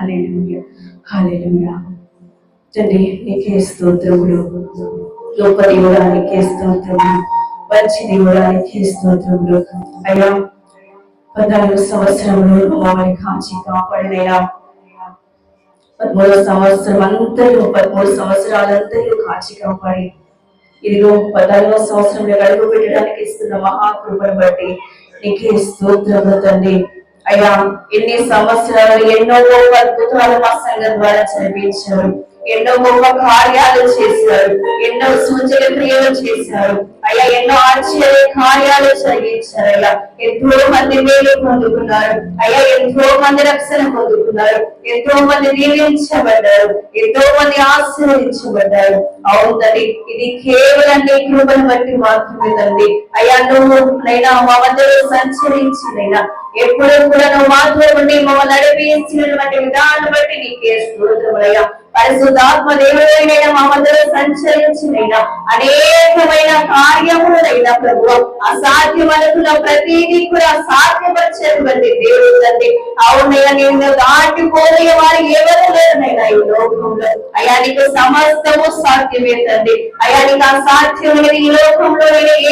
Hallelujah. Hallelujah. తండ్రి నీకే స్తోత్రములు. గొప్ప దేవుడా నీకే స్తోత్రములు. మంచి దేవుడా నీకే స్తోత్రములు. అయ్యా పద్నాలుగు సంవత్సరములు మమ్మల్ని కాచి కాపాడినైనా పదమూడవ సంవత్సరం అంతరూ పదమూడు సంవత్సరాలంతరూ కాచి కాపాడి. ఇదిగో పద్నాలుగవ సంవత్సరంలో అడుగు పెట్టడానికి ఇస్తున్న మహాకృపను బట్టి నీకే స్తోత్రములు తండ్రి. అయ్యా ఎన్ని సంవత్సరాలు ఎన్నో గొప్ప అద్భుతాలు మా సంఘం ద్వారా చదివించారు ఎన్నో గొప్ప కార్యాలు చేశారు. ఎన్నో సూచన క్రియలు చేశారు. అయ్యా ఎన్నో ఆశ్చర్య కార్యాలు జరిగించారు. అయ్యా ఎంతో మంది మేలు పొందుకున్నారు. అయ్యా ఎంతో మంది రక్షణ పొందుకున్నారు. ఎంతో మంది దీవించబడ్డారు. ఎంతో మంది ఆశీర్వదించబడ్డారు అవును తండ్రి ఇది కేవలం నీ కృపను బట్టి మాత్రమే తండ్రి అయ్యా నువ్వు నైనా మా మధ్యలో సంచరించినైనా ఎప్పుడు కూడా నువ్వు మాతో ఉండి మమ్మల్ని నడిపించినటువంటి విధానం బట్టి నీకే స్తోత్రములయ్యా పరిశుద్ధాత్మ దేవుడైన మా మధ్యలో సంచరించినైనా అనేకమైన కార్యములైనా ప్రభు అసాధ్యమనుకున్న ప్రతిదీ కూడా సాధ్యపరిచేటువంటి దేవుడు తండ్రి. అవునయ్యా నేను దాటిపోయే వారు ఎవరు లేరునైనా ఈ లోకంలో. అయ్యా నీకు సమస్తము సాధ్యమే తండ్రి. అయ్యా నీకు అసాధ్యమైనది ఈ లోకంలో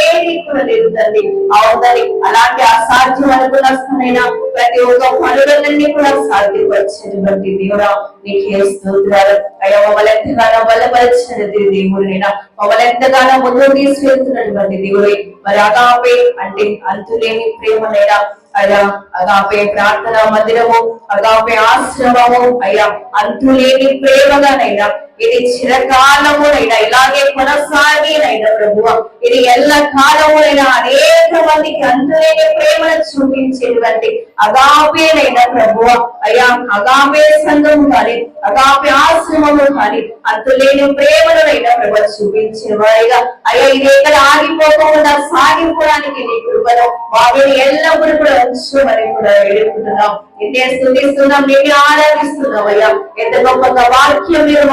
ఏది కూడా లేదు తండ్రి. అవుతుంది అలాంటి అసాధ్యం అనుకున్న ప్రతి ఒక్క పనులన్నీ కూడా సాధ్యపరిచినటువంటి దేవుడా నీకే స్తోత్రాలు అయ్యా మమ్మల్ని ఎంతగానో బలపరిచిన దేవుడు నేను? మమ్మల్ని ఎంతగానో ముందుకు తీసుకెళ్తున్నటువంటి దేవుడే మరి అగాపే అంటే అంతులేని ప్రేమనైనా అయ్యా అగాపే ప్రార్థన మందిరము అగాపే ఆశ్రమము అయ్యా అంతులేని ప్రేమగానైనా? ఇది చిరకాలమునైనా ఇలాగే కొనసాగినైనా ప్రభు ఇది ఎల్ల కాలమునైనా అనేక మందికి అంతులేని ప్రేమను చూపించేటువంటి అగాపేనైనా ప్రభు అయ్యా అగాపే సంఘము కానీ అగాపే ఆశ్రమము కానీ అంతులేని ప్రేమలనైనా ప్రభు చూపించేవారిగా. అయ్యా ఇది ఎక్కడ ఆగిపోకుండా సాగిపోవడానికి నీ కృపను వాటిని ఎల్లప్పుడూ కూడా ఉంచుమని కూడా వేడుకుంటున్నాం. నిన్నే స్థుతిస్తున్నాం నిన్నే ఆరాధిస్తున్నాం అయ్యా. ఎంత గొప్పగా వాక్యం మీరు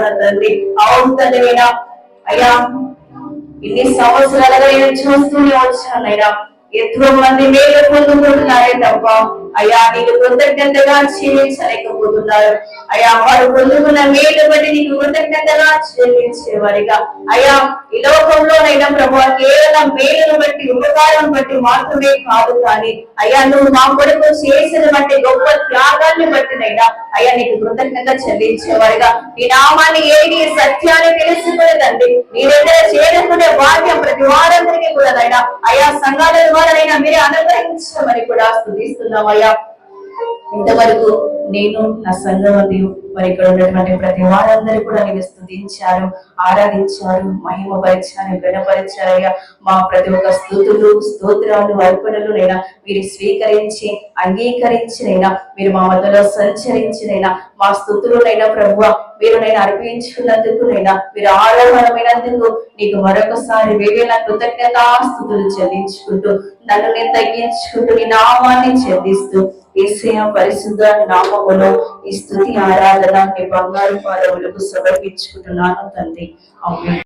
మాకు తండ్రి అవును తండ్రి అయ్యా ఇన్ని సంవత్సరాలుగా నేను చూస్తూనే వచ్చాను అయ్యా ఎంతో మంది మేలు పొందుకుంటున్నారే తప్ప అయ్యా నీకు కృతజ్ఞతగా చెల్లించలేకపోతున్నారు. అయ్యా వారు పొందుకున్న మేలు బట్టి నీకు కృతజ్ఞతగా చెల్లించేవారిగా. అయ్యా ఈ లోకంలోనైనా ప్రభు కేవలం మేలును బట్టి ఉపకారం బట్టి మాత్రమే కాదు కానీ అయ్యా నువ్వు మా కొడుకు చేసిన బట్టి గొప్ప త్యాగాన్ని బట్టినైనా అయ్యా నీకు కృతజ్ఞత చెల్లించేవారిగా. ఈ నామాన్ని ఏది సత్యాన్ని తెలుసుకునేదండి నీ దగ్గర చేరుకునే భాగ్యం ప్రతి వారందరికీ కూడా నైనా అయ్యా సంఘాల ద్వారానైనా మీరే అనుగ్రహించమని కూడా స్థుతిస్తున్నాం అయ్యా. ఇంతవరకు నేను నా సంఘం మరి ఇక్కడ ఉన్నటువంటి ప్రతి వారందరూ కూడా నేను స్థుతించారు ఆరాధించారు మహిమపరిచారు గణపరిచారయ్యా మా ప్రతి ఒక్క స్థుతులు స్తోత్రాలు అర్పణలు నైనా మీరు స్వీకరించి అంగీకరించినైనా మీరు మా మధ్యలో సంచరించినైనా మా స్థుతులునైనా ప్రభు మీరు నేను అర్పించుకున్నందుకు నైనా మీరు ఆరోహణమైనందుకు నీకు మరొకసారి వేవేల కృతజ్ఞతాస్థుతులు చెల్లించుకుంటూ నన్ను నేను తగ్గించుకుంటూ నీ నామాన్ని చెల్లిస్తూ ఏసయ పరిశుద్ధ నామములో ఈ స్థుతి ఆరాధన నీ బంగారు పాదములకు సమర్పించుకుంటున్నాను తండ్రి. అవును